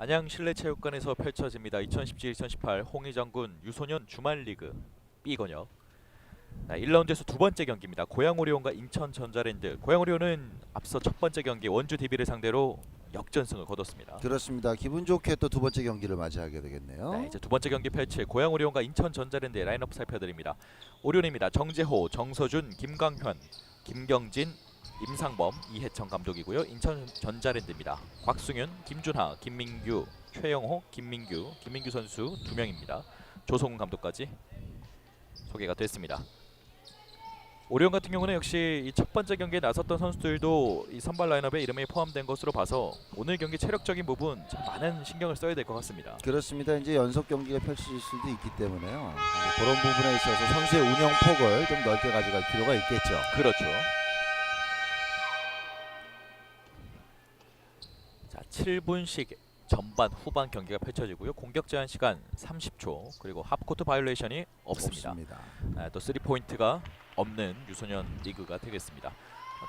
안양 실내체육관에서 펼쳐집니다. 2017-2018 홍의정군 유소년 주말리그 B건역. 1라운드에서 두 번째 경기입니다. 고양 오리온과 인천 전자랜드. 고양 오리온은 앞서 첫 번째 경기 원주 DB를 상대로 역전승을 거뒀습니다. 그렇습니다. 기분 좋게 또 두 번째 경기를 맞이하게 되겠네요. 네, 이제 두 번째 경기 펼칠 고양 오리온과 인천 전자랜드의 라인업 살펴드립니다. 오리온입니다. 정재호, 정서준, 김광현, 김경진, 임상범, 이해청 감독이고요. 인천 전자랜드입니다. 곽승윤, 김준하, 김민규, 최영호, 김민규, 김민규 선수 두 명입니다. 조성훈 감독까지 소개가 됐습니다. 오리온 같은 경우는 역시 이 첫 번째 경기에 나섰던 선수들도 이 선발 라인업에 이름이 포함된 것으로 봐서 오늘 경기 체력적인 부분 참 많은 신경을 써야 될 것 같습니다. 그렇습니다. 이제 연속 경기가 펼쳐질 수도 있기 때문에요. 이제 그런 부분에 있어서 선수의 운영 폭을 좀 넓게 가져갈 필요가 있겠죠. 그렇죠. 7분씩 전반 후반 경기가 펼쳐지고요. 공격 제한 시간 30초 그리고 합코트 바이올레이션이 없습니다. 없습니다. 아, 또 3포인트가 없는 유소년 리그가 되겠습니다.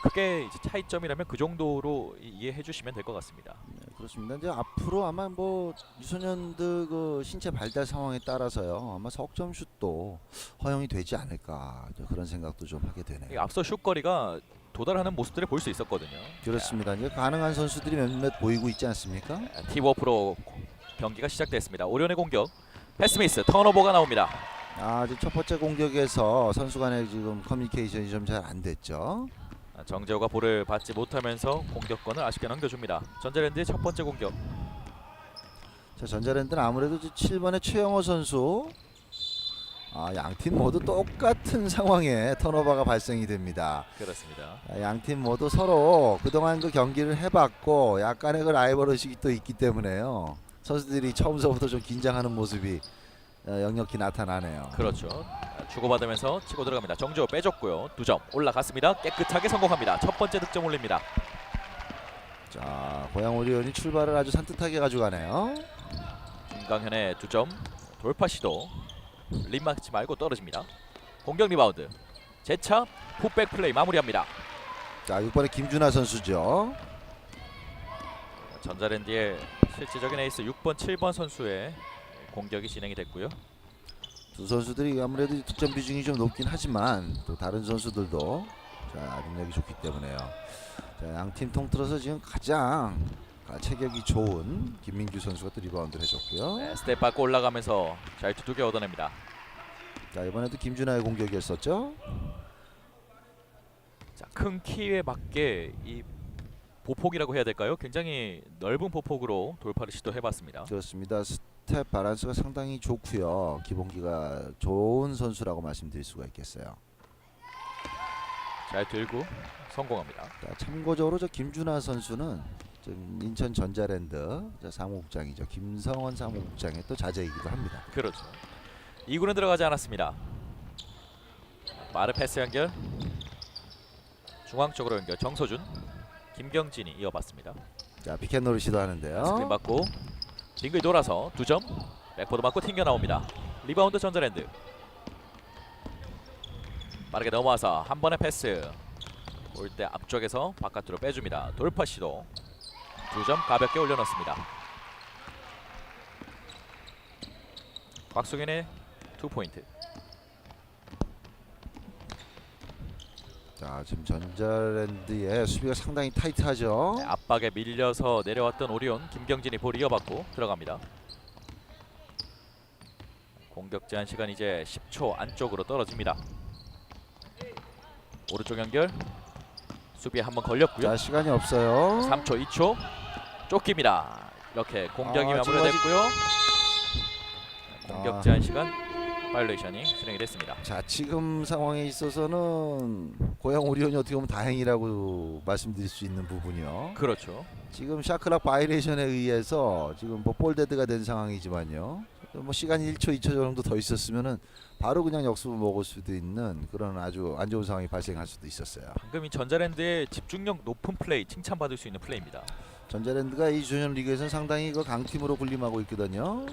크게 이제 차이점이라면 그 정도로 이- 이해해 주시면 될 것 같습니다. 네, 그렇습니다. 이제 앞으로 아마 뭐 유소년들 그 신체 발달 상황에 따라서요. 아마 석점 슛도 허용이 되지 않을까 그런 생각도 좀 하게 이 되네요. 앞서 슛 거리가 도달하는 모습들을 볼 수 있었거든요. 그렇습니다. 이제 가능한 선수들이 몇몇 보이고 있지 않습니까? 자, 팀워프로 경기가 시작됐습니다. 오리온의 공격 패스미스 턴오버가 나옵니다. 아, 첫 번째 공격에서 선수 간의 지금 커뮤니케이션이 좀 잘 안 됐죠. 아, 정재호가 볼을 받지 못하면서 공격권을 아쉽게 넘겨줍니다. 전자랜드의 첫 번째 공격. 자, 전자랜드는 아무래도 7번의 최영호 선수 아, 양팀 모두 똑같은 상황에 턴오버가 발생이 됩니다. 그렇습니다. 아, 양팀 모두 서로 그동안 그 경기를 해봤고 약간의 그 라이벌 의식이 또 있기 때문에요. 선수들이 처음서부터 좀 긴장하는 모습이 어, 역력히 나타나네요. 그렇죠. 아, 주고받으면서 치고 들어갑니다. 정재호 빼줬고요. 두 점 올라갔습니다. 깨끗하게 성공합니다. 첫 번째 득점 올립니다. 자, 고양 오리온이 출발을 아주 산뜻하게 가져가네요. 김강현의 두 점 돌파 시도 림 막지 말고 떨어집니다. 공격 리바운드. 재차 풋백 플레이 마무리합니다. 자, 6번의 김준하 선수죠. 전자랜드의 실질적인 에이스 6번, 7번 선수의 공격이 진행이 됐고요. 두 선수들이 아무래도 득점 비중이 좀 높긴 하지만 또 다른 선수들도 자 능력이 좋기 때문에요. 자, 양팀 통틀어서 지금 가장 아, 체격이 좋은 김민규 선수가 또 리바운드를 해줬고요. 네, 스텝 밟고 올라가면서 자유투 두개 얻어냅니다. 자 이번에도 김준하의 공격이었었죠. 자, 큰 키에 맞게 이 보폭이라고 해야 될까요? 굉장히 넓은 보폭으로 돌파를 시도해봤습니다. 그렇습니다. 스텝 바란스가 상당히 좋고요. 기본기가 좋은 선수라고 말씀드릴 수가 있겠어요. 잘 들고 성공합니다. 자, 참고적으로 저 김준하 선수는 인천 전자랜드 자, 사무국장이죠. 김성원 사무국장의 또 자제이기도 합니다. 그렇죠. 2구는 들어가지 않았습니다. 마르 패스 연결. 중앙 쪽으로 연결. 정소준, 김경진이 이어봤습니다. 자 피켓놀을 시도하는데요. 스크린 받고 빙글 돌아서 두 점. 백보드 맞고 튕겨 나옵니다. 리바운드 전자랜드. 빠르게 넘어와서 한 번의 패스. 올 때 앞쪽에서 바깥으로 빼줍니다. 돌파 시도. 두 점 가볍게 올려놓습니다. 곽승현의 투 포인트. 자 지금 전자랜드의 수비가 상당히 타이트하죠. 네, 압박에 밀려서 내려왔던 오리온 김경진이 볼 이어받고 들어갑니다. 공격 제한 시간 이제 10초 안쪽으로 떨어집니다. 오른쪽 연결 수비에 한번 걸렸고요. 자 시간이 없어요. 3초, 2초 쫓깁니다. 이렇게 공격이 아, 마무리됐고요. 공격 아. 제한 시간 바이올레이션이 진행이 됐습니다. 자 지금 상황에 있어서는 고양 오리온이 어떻게 보면 다행이라고 말씀드릴 수 있는 부분이요. 그렇죠. 지금 샤클락 바이레이션에 의해서 지금 뭐 볼데드가 된 상황이지만요. 뭐 시간이 1초, 2초 정도 더 있었으면은 바로 그냥 역습을 먹을 수도 있는 그런 아주 안 좋은 상황이 발생할 수도 있었어요. 방금 이 전자랜드의 집중력 높은 플레이 칭찬받을 수 있는 플레이입니다. 전자랜드가 이 주년 리그에서는 상당히 그 강팀으로 군림하고 있거든요.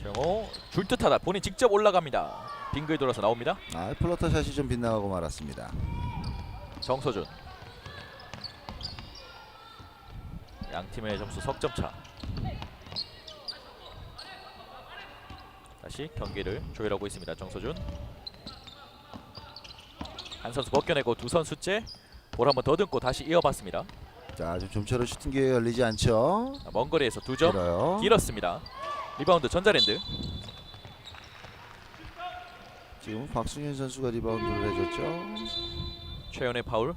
정호 줄 듯하다 본인 직접 올라갑니다. 빙글 돌아서 나옵니다. 아, 플러터 샷이 좀 빗나가고 말았습니다. 정서준 양 팀의 점수 석점 차. 다시 경기를 조율하고 있습니다. 정서준 한 선수 벗겨내고 두 선수째 볼 한 번 더 듬고 다시 이어봤습니다. 자, 지금 좀처럼 슈팅 기회 열리지 않죠? 자, 먼 거리에서 두 점 길어요. 길었습니다. 리바운드 전자랜드 지금 곽승윤 선수가 리바운드를 해줬죠. 최연의 파울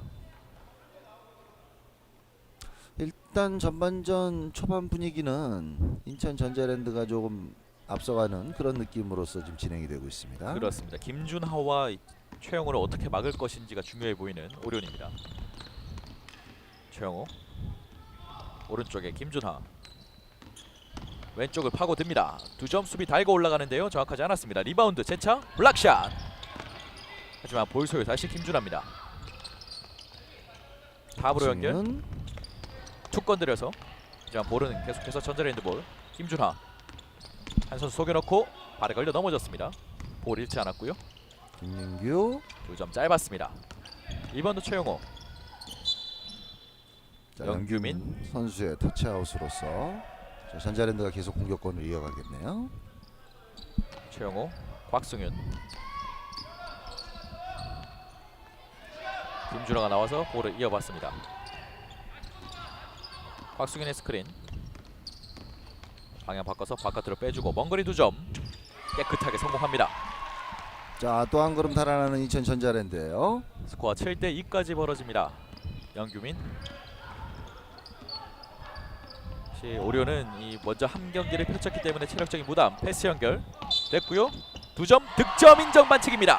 일단 전반전 초반 분위기는 인천 전자랜드가 조금 앞서가는 그런 느낌으로서 지금 진행이 되고 있습니다. 그렇습니다. 김준하와 이- 최영호를 어떻게 막을 것인지가 중요해 보이는 오륜입니다. 최영호 오른쪽에 김준하 왼쪽을 파고듭니다. 두 점 수비 달고 올라가는데요. 정확하지 않았습니다. 리바운드 재차 블락샷. 하지만 볼 소유 다시 김준하입니다. 탑으로 연결. 툭 건드려서 하지만 볼은 계속해서 전자랜드 볼 김준하 한 선수 속여놓고 발에 걸려 넘어졌습니다. 볼 잃지 않았고요. 김민규. 두 점 짧았습니다. 이번도 최영호 자, 영규민. 영규민 선수의 터치아웃으로서 자, 전자랜드가 계속 공격권을 이어가겠네요. 최영호 곽승윤 김준호가 나와서 볼을 이어봤습니다. 곽승윤의 스크린 방향 바꿔서 바깥으로 빼주고 먼 거리 두 점 깨끗하게 성공합니다. 자, 또 한 걸음 달아나는 인천 전자랜드예요. 스코어 7대 2까지 벌어집니다. 영규민. 시 오리온은 이 먼저 한 경기를 펼쳤기 때문에 체력적인 부담 패스 연결 됐고요. 두 점 득점 인정 반칙입니다.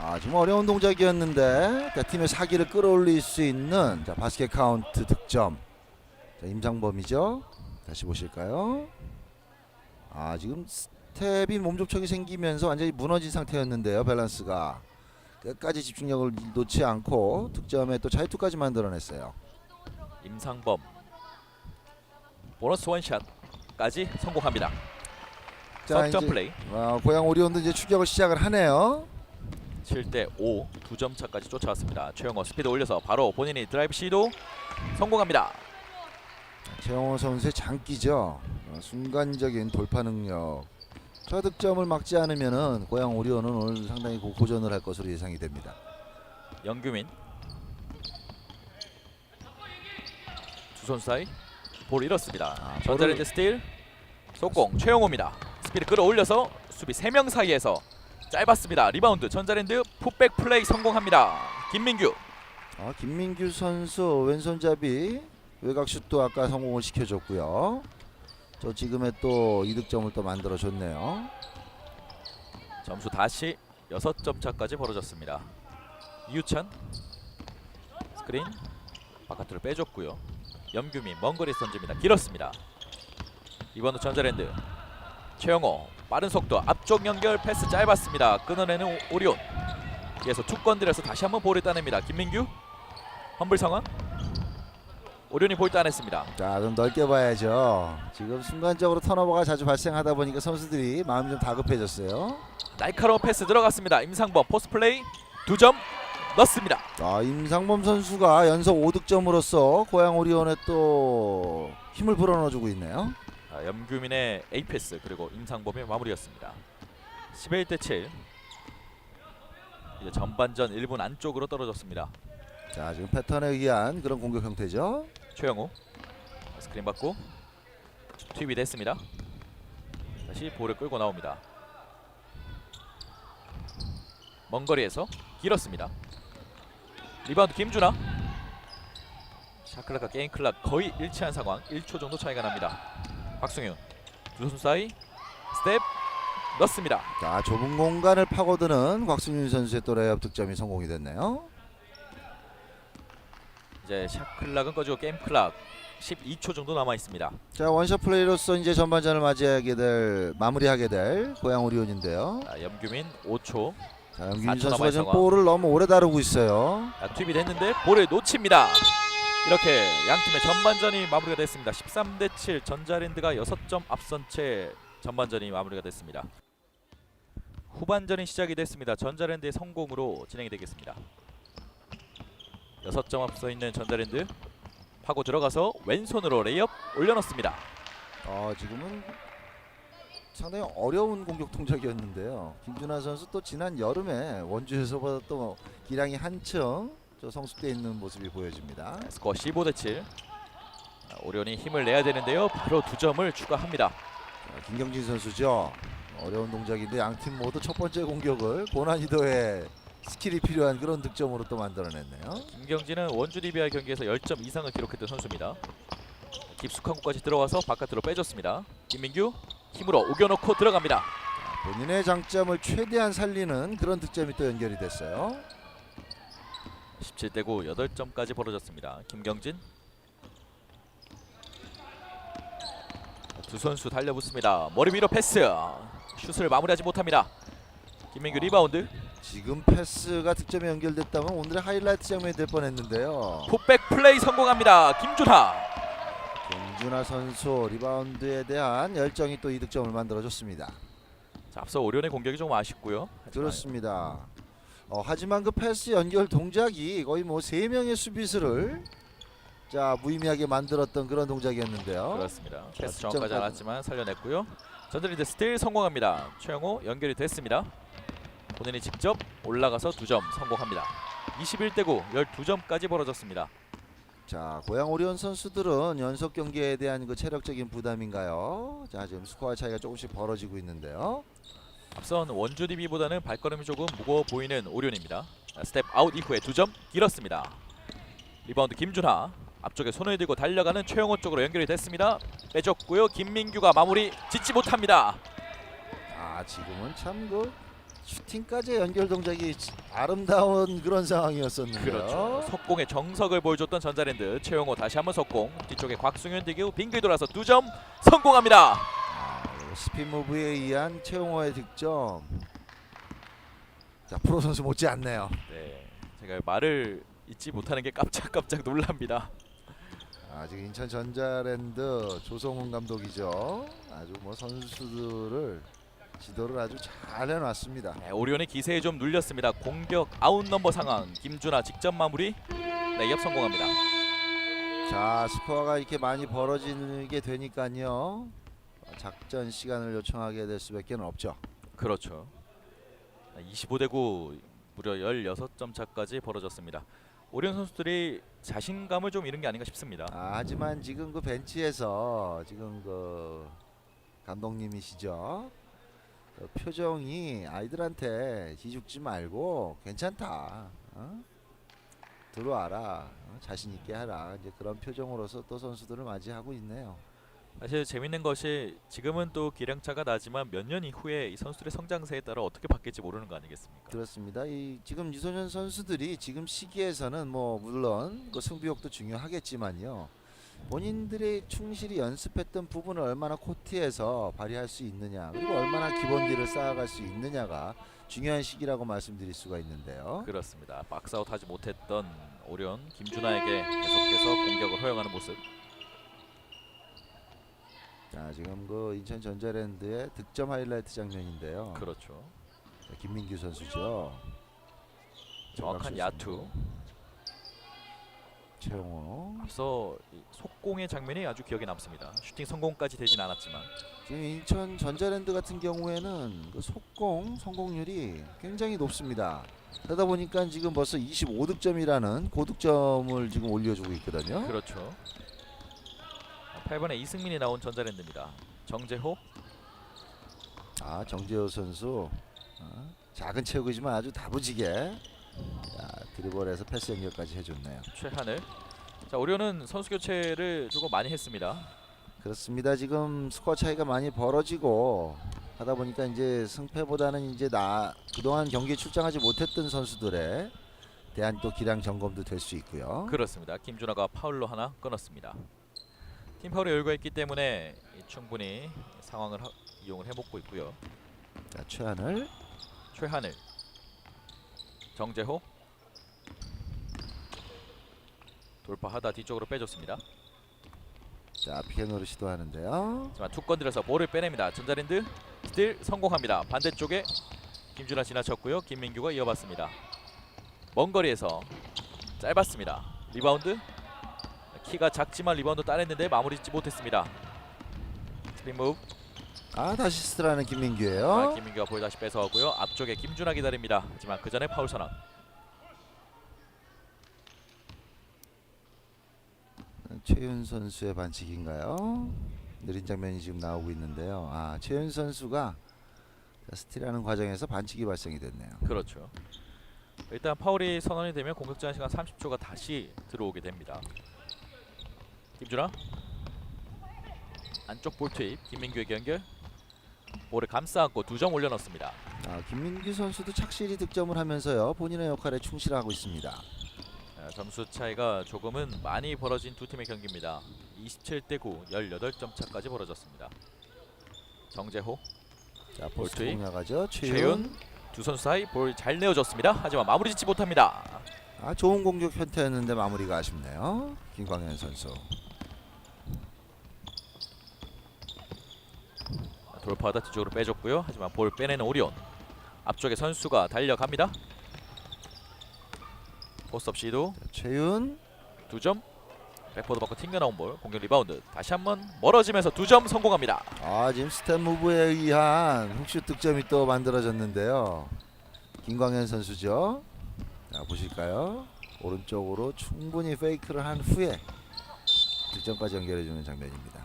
아, 지금 어려운 동작이었는데 자, 팀의 사기를 끌어올릴 수 있는 자, 바스켓 카운트 득점. 자, 임상범이죠. 다시 보실까요? 아, 지금 스텝이 몸접촉이 생기면서 완전히 무너진 상태였는데요. 밸런스가 끝까지 집중력을 놓지 않고 득점에 또 자유투까지 만들어냈어요. 임상범 보너스 원샷까지 성공합니다. 자, 석점 이제 플레이 어, 고양 오리온도 이제 추격을 시작을 하네요. 7대 5 두 점 차까지 쫓아왔습니다. 최영호 스피드 올려서 바로 본인이 드라이브 시도 성공합니다. 최영호 선수의 장기죠. 어, 순간적인 돌파 능력. 저 득점을 막지 않으면은 고양 오리온은 오늘 상당히 고- 고전을 할 것으로 예상이 됩니다. 영규민 두 선수 사이 볼 잃었습니다. 아, 전자랜드 스틸 속공 최영호입니다. 스피드 끌어올려서 수비 3명 사이에서 짧았습니다. 리바운드 전자랜드 풋백 플레이 성공합니다. 김민규 아, 김민규 선수 왼손잡이 외곽슛도 아까 성공을 시켜줬고요. 저 지금의 또 이득점을 또 만들어줬네요. 점수 다시 6점 차까지 벌어졌습니다. 이유찬 스크린 바깥으로 빼줬고요. 염규민 먼 거리에서 던집니다. 길었습니다. 이번도 전자랜드 최영호 빠른 속도 앞쪽 연결 패스 짧았습니다. 끊어내는 오- 오리온 뒤에서 툭 건드려서 다시 한번 볼을 따냅니다. 김민규 험블 상황 오리온이 볼 따냈습니다. 자, 좀 넓게 봐야죠. 지금 순간적으로 턴오버가 자주 발생하다 보니까 선수들이 마음이 좀 다급해졌어요. 날카로운 패스 들어갔습니다. 임상범 포스트 플레이 두 점 넣습니다. 자, 임상범 선수가 연속 5득점으로서 고양 오리온에 또 힘을 불어넣어주고 있네요. 자, 염규민의 A 패스 그리고 임상범의 마무리였습니다. 11대 7. 이제 전반전 1분 안쪽으로 떨어졌습니다. 자, 지금 패턴에 의한 그런 공격 형태죠. 최영우 스크린 받고 투입이 됐습니다. 다시 볼을 끌고 나옵니다. 먼 거리에서 길었습니다. 리바운드 김준하. 샤클락과 게임 클락 거의 일치한 상황. 1초 정도 차이가 납니다. 박승윤 두 선수 사이 스텝 넣습니다. 자, 좁은 공간을 파고드는 곽승윤 선수의 또 레이업 득점이 성공이 됐네요. 이제 샤클락은 꺼지고 게임 클락 12초 정도 남아 있습니다. 자, 원샷 플레이로서 이제 전반전을 맞이하게 될 마무리하게 될 고양 오리온인데요. 자, 염규민 5초 자, 영균 4초 선수가 지금 상황. 볼을 너무 오래 다루고 있어요. 자, 투입이 됐는데 볼을 놓칩니다. 이렇게 양 팀의 전반전이 마무리가 됐습니다. 13 대 7 전자랜드가 6점 앞선 채 전반전이 마무리가 됐습니다. 후반전이 시작이 됐습니다. 전자랜드의 성공으로 진행이 되겠습니다. 6점 앞서 있는 전자랜드 파고 들어가서 왼손으로 레이업 올려놓습니다. 어, 지금은 상당히 어려운 공격 동작이었는데요. 김준하 선수 또 지난 여름에 원주에서보다 또 기량이 한층 저 성숙돼 있는 모습이 보여집니다. 스코어 15 대 7. 오리온이 힘을 내야 되는데요. 바로 두 점을 추가합니다. 자, 김경진 선수죠. 어려운 동작인데 양 팀 모두 첫 번째 공격을 고난이도의 스킬이 필요한 그런 득점으로 또 만들어냈네요. 김경진은 원주 DBI 경기에서 10점 이상을 기록했던 선수입니다. 깊숙한 곳까지 들어와서 바깥으로 빼줬습니다. 김민규 힘으로 우겨놓고 들어갑니다. 본인의 장점을 최대한 살리는 그런 득점이 또 연결이 됐어요. 17대 9 8점까지 벌어졌습니다. 김경진 두 선수 달려붙습니다. 머리 위로 패스 슛을 마무리하지 못합니다. 김민규 리바운드 지금 패스가 득점에 연결됐다면 오늘의 하이라이트 장면이 될 뻔했는데요. 풋백 플레이 성공합니다. 김준하 김준하 선수 리바운드에 대한 열정이 또 이 득점을 만들어줬습니다. 자, 앞서 오리온의 공격이 좀 아쉽고요. 하지만 그렇습니다. 어, 하지만 그 패스 연결 동작이 거의 뭐 세 명의 수비수를 자 무의미하게 만들었던 그런 동작이었는데요. 그렇습니다. 자, 패스 득점 정확하지 각- 않았지만 살려냈고요. 전드리드 스틸 성공합니다. 최영호 연결이 됐습니다. 본인이 직접 올라가서 두점 성공합니다. 21대 9 12점까지 벌어졌습니다. 자 고양 오리온 선수들은 연속 경기에 대한 그 체력적인 부담인가요? 자 지금 스코어 차이가 조금씩 벌어지고 있는데요. 앞선 원주 DB보다는 발걸음이 조금 무거워 보이는 오리온입니다. 자, 스텝 아웃 이후에 두점 길었습니다. 리바운드 김준하 앞쪽에 손을 들고 달려가는 최영호 쪽으로 연결이 됐습니다. 빼줬고요. 김민규가 마무리 짓지 못합니다. 아 지금은 참그 슈팅까지 연결 동작이 아름다운 그런 상황이었었는데요. 그렇죠. 속공의 정석을 보여줬던 전자랜드 최영호 다시 한번 속공 뒤쪽에 곽승현 대기후 빙글 돌아서 두 점 성공합니다. 아, 스핀 무브에 의한 최용호의 득점. 자 프로 선수 못지 않네요. 네, 제가 말을 잊지 못하는 게 깜짝깜짝 놀랍니다. 아 지금 인천 전자랜드 조성훈 감독이죠. 아주 뭐 선수들을 지도를 아주 잘 해놨습니다. 네, 오리온의 기세에 좀 눌렸습니다. 공격 아웃 넘버 상황 김준하 직접 마무리 레이업 성공합니다. 자 스코어가 이렇게 많이 벌어지게 되니까요. 작전 시간을 요청하게 될 수밖에 없죠. 그렇죠. 25대 9 무려 16점 차까지 벌어졌습니다. 오리온 선수들이 자신감을 좀 잃은 게 아닌가 싶습니다. 아, 하지만 지금 그 벤치에서 지금 그 감독님이시죠. 그 표정이 아이들한테 기죽지 말고 괜찮다. 어? 들어와라. 어? 자신 있게 하라. 이제 그런 표정으로서 또 선수들을 맞이하고 있네요. 사실 재밌는 것이 지금은 또 기량차가 나지만 몇 년 이후에 이 선수들의 성장세에 따라 어떻게 바뀔지 모르는 거 아니겠습니까? 그렇습니다. 이 지금 유소년 선수들이 지금 시기에서는 뭐 물론 그 승부욕도 중요하겠지만요. 본인들이 충실히 연습했던 부분을 얼마나 코트에서 발휘할 수 있느냐 그리고 얼마나 기본기를 쌓아갈 수 있느냐가 중요한 시기라고 말씀드릴 수가 있는데요. 그렇습니다. 박스아웃 하지 못했던 오리온 김준하에게 계속해서 공격을 허용하는 모습. 자 지금 그 인천 전자랜드의 득점 하이라이트 장면인데요. 그렇죠. 자, 김민규 선수죠. 정확한 야투. 최용호. 앞서 이 속공의 장면이 아주 기억에 남습니다. 슈팅 성공까지 되진 않았지만 지금 인천 전자랜드 같은 경우에는 그 속공 성공률이 굉장히 높습니다. 그러다 보니까 지금 벌써 25득점이라는 고득점을 지금 올려주고 있거든요. 그렇죠. 8번에 이승민이 나온 전자랜드입니다. 정재호 아 정재호 선수 어, 작은 체육이지만 아주 다부지게 자, 드리블에서 패스 연결까지 해줬네요. 최하늘. 자 오리온은 선수 교체를 조금 많이 했습니다. 그렇습니다. 지금 스코어 차이가 많이 벌어지고 하다 보니까 이제 승패보다는 이제 나 그동안 경기에 출장하지 못했던 선수들에 대한 또 기량 점검도 될 수 있고요. 그렇습니다. 김준하가 파울로 하나 끊었습니다. 팀 파울에 여유가 있기 때문에 이 충분히 상황을 하- 이용을 해먹고 있고요. 자, 최하늘 최하늘, 정재호 돌파하다 뒤쪽으로 빼줬습니다. 자 피아노를 시도하는데요. 하지만 투 건드려서 볼을 빼냅니다. 전자랜드 스틸 성공합니다. 반대쪽에 김준하 지나쳤고요. 김민규가 이어봤습니다. 먼 거리에서 짧았습니다. 리바운드 키가 작지만 리바운드 따냈는데 마무리 짓지 못했습니다. 스핀 무브 아 다시 스트라는 김민규예요. 아, 김민규가 볼 다시 뺏어오고요. 앞쪽에 김준하 기다립니다. 하지만 그 전에 파울 선언. 최윤 선수의 반칙인가요? 느린 장면이 지금 나오고 있는데요. 아 최윤 선수가 자, 스틸하는 과정에서 반칙이 발생이 됐네요. 그렇죠. 일단 파울이 선언이 되면 공격 제한 시간 30초가 다시 들어오게 됩니다. 김준하 안쪽 볼 투입 김민규에게 연결 볼을 감싸 안고 두 점 올려놓습니다. 아, 김민규 선수도 착실히 득점을 하면서요 본인의 역할에 충실하고 있습니다. 자, 점수 차이가 조금은 많이 벌어진 두 팀의 경기입니다. 27대 9, 18점 차까지 벌어졌습니다. 정재호, 자 포스트 투입. 공략하죠. 최윤. 최윤 두 선수 사이 볼 잘 내어줬습니다. 하지만 마무리 짓지 못합니다. 아 좋은 공격 편태였는데 마무리가 아쉽네요. 김광현 선수. 돌파하다 뒤쪽으로 빼줬고요. 하지만 볼 빼내는 오리온. 앞쪽에 선수가 달려갑니다. 포스업 시도 자, 최윤. 두 점. 백보드 받고 튕겨 나온 볼 공격 리바운드 다시 한번 멀어지면서 두 점 성공합니다. 아 지금 스텝 무브에 의한 훅슛 득점이 또 만들어졌는데요. 김광현 선수죠. 자 보실까요? 오른쪽으로 충분히 페이크를 한 후에 득점까지 연결해주는 장면입니다.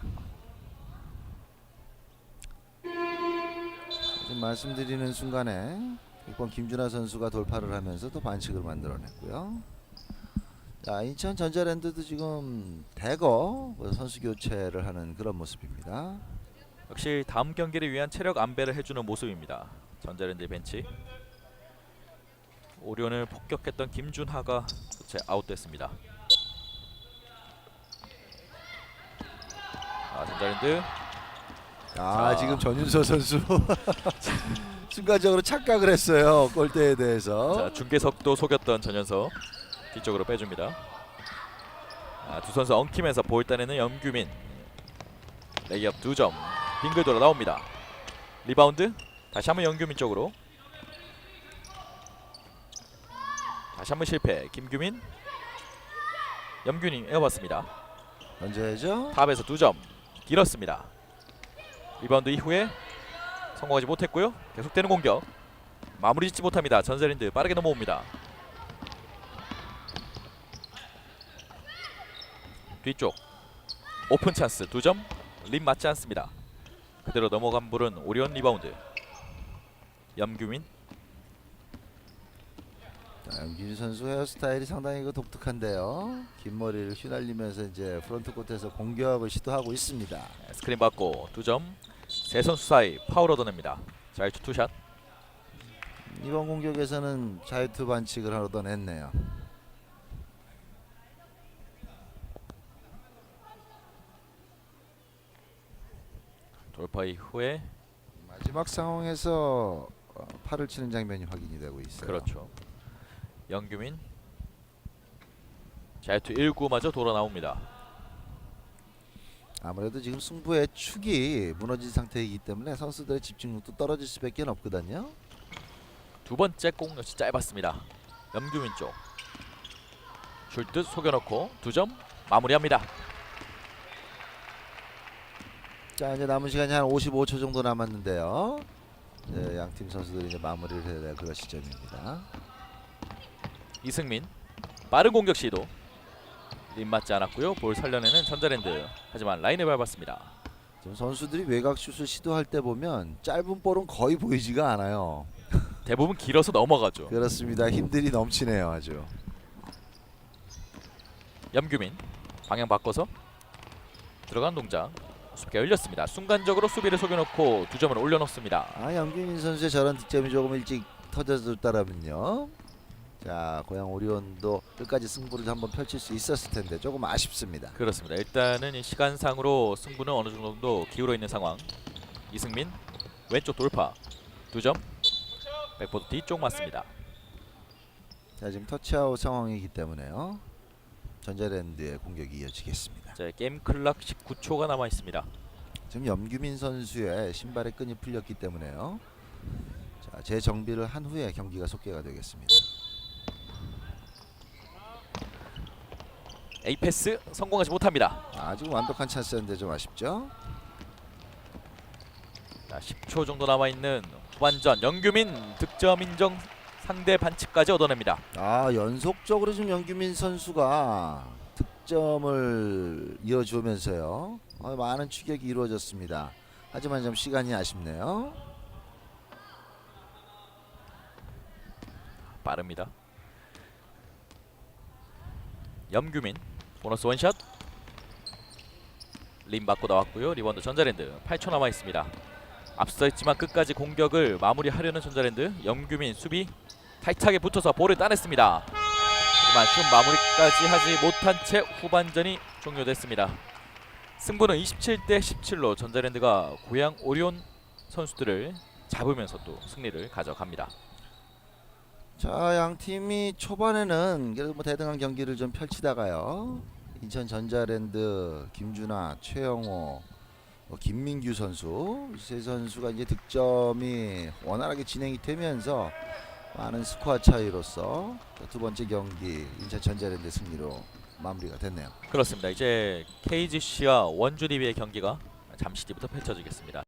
지금 말씀드리는 순간에 6번 김준하 선수가 돌파를 하면서 또 반칙을 만들어냈고요. 자 인천 전자랜드도 지금 대거 뭐 선수 교체를 하는 그런 모습입니다. 역시 다음 경기를 위한 체력 안배를 해주는 모습입니다. 전자랜드 벤치. 오리온을 폭격했던 김준하가 교체 아웃됐습니다. 아 전자랜드 아 자. 지금 전윤서 선수 순간적으로 착각을 했어요 골대에 대해서 자, 중계석도 속였던 전현석 뒤쪽으로 빼줍니다. 아, 두 선수 엉키면서 볼 따내는 염규민 레이업 두 점 빙글 돌아 나옵니다. 리바운드 다시 한번 염규민 쪽으로 다시 한번 실패 김규민 염균이 에어봤습니다. 던져야죠 탑에서 두 점 길었습니다. 리바운드 이후에 성공하지 못했고요. 계속되는 공격 마무리 짓지 못합니다. 전세린드 빠르게 넘어옵니다. 뒤쪽 오픈 찬스 두점림 맞지 않습니다. 그대로 넘어간 볼은 오리온 리바운드. 염규민 자, 김준 선수 헤어스타일이 상당히 그 독특한데요 긴 머리를 휘날리면서 이제 프런트 코트에서 공격을 시도하고 있습니다 스크린 받고 두 점. 세 선수 사이 파울 얻어냅니다. 자유투 투샷. 이번 공격에서는 자유투 반칙을 얻어냈네요 돌파 이후에 마지막 상황에서 어, 팔을 치는 장면이 확인이 되고 있어요 그렇죠. 영규민 자유투 1구마저 돌아 나옵니다. 아무래도 지금 승부의 축이 무너진 상태이기 때문에 선수들의 집중력도 떨어질 수밖에 없거든요 두 번째 공 역시 짧았습니다. 염규민 쪽. 줄듯 속여놓고 두 점 마무리합니다. 자 이제 남은 시간이 한 55초 정도 남았는데요. 네, 양팀 선수들이 이제 마무리를 해야 될 그런 시점입니다. 이승민 빠른 공격 시도 림 맞지 않았고요. 볼 살려내는 전자랜드. 하지만 라인에 밟았습니다. 지금 선수들이 외곽 슛을 시도할 때 보면 짧은 볼은 거의 보이지가 않아요. 대부분 길어서 넘어가죠. 그렇습니다. 힘들이 넘치네요, 아주. 염규민 방향 바꿔서 들어간 동작 수비가 열렸습니다. 순간적으로 수비를 속여놓고 두 점을 올려놓습니다. 아 양균인 선수의 저런 득점이 조금 일찍 터져줬다라면요. 자 고양 오리온도 끝까지 승부를 한번 펼칠 수 있었을 텐데 조금 아쉽습니다. 그렇습니다. 일단은 이 시간상으로 승부는 어느 정도 기울어 있는 상황. 이승민 왼쪽 돌파 두 점. 백보드 뒤쪽 맞습니다. 자 지금 터치아웃 상황이기 때문에요. 전자랜드의 공격이 이어지겠습니다. 자, 게임 클락 19초가 남아 있습니다. 지금 염규민 선수의 신발의 끈이 풀렸기 때문에요. 자, 재정비를 한 후에 경기가 속개가 되겠습니다. A 패스 성공하지 못합니다. 아, 지금 완벽한 찬스였는데 좀 아쉽죠? 자, 10초 정도 남아 있는 후반전 영규민 득점 인정 상대 반칙까지 얻어냅니다. 아 연속적으로 지금 영규민 선수가 득점을 이어주면서요 어, 많은 추격이 이루어졌습니다. 하지만 좀 시간이 아쉽네요. 빠릅니다. 염규민 보너스 원샷 림 받고 나왔고요. 리바운드 전자랜드 8초 남아 있습니다. 앞서 있지만 끝까지 공격을 마무리하려는 전자랜드 염규민 수비 타이트하게 붙어서 볼을 따냈습니다. 하지만 슛 마무리까지 하지 못한 채 후반전이 종료됐습니다. 승부는 27대 17로 전자랜드가 고양 오리온 선수들을 잡으면서 또 승리를 가져갑니다. 자, 양 팀이 초반에는 그래도 뭐 대등한 경기를 좀 펼치다가요. 인천 전자랜드 김준하, 최영호, 뭐 김민규 선수 세 선수가 이제 득점이 원활하게 진행이 되면서 많은 스코어 차이로서 두 번째 경기 인천 전자랜드 승리로 마무리가 됐네요. 그렇습니다. 이제 KGC와 원주 DB의 경기가 잠시 뒤부터 펼쳐지겠습니다.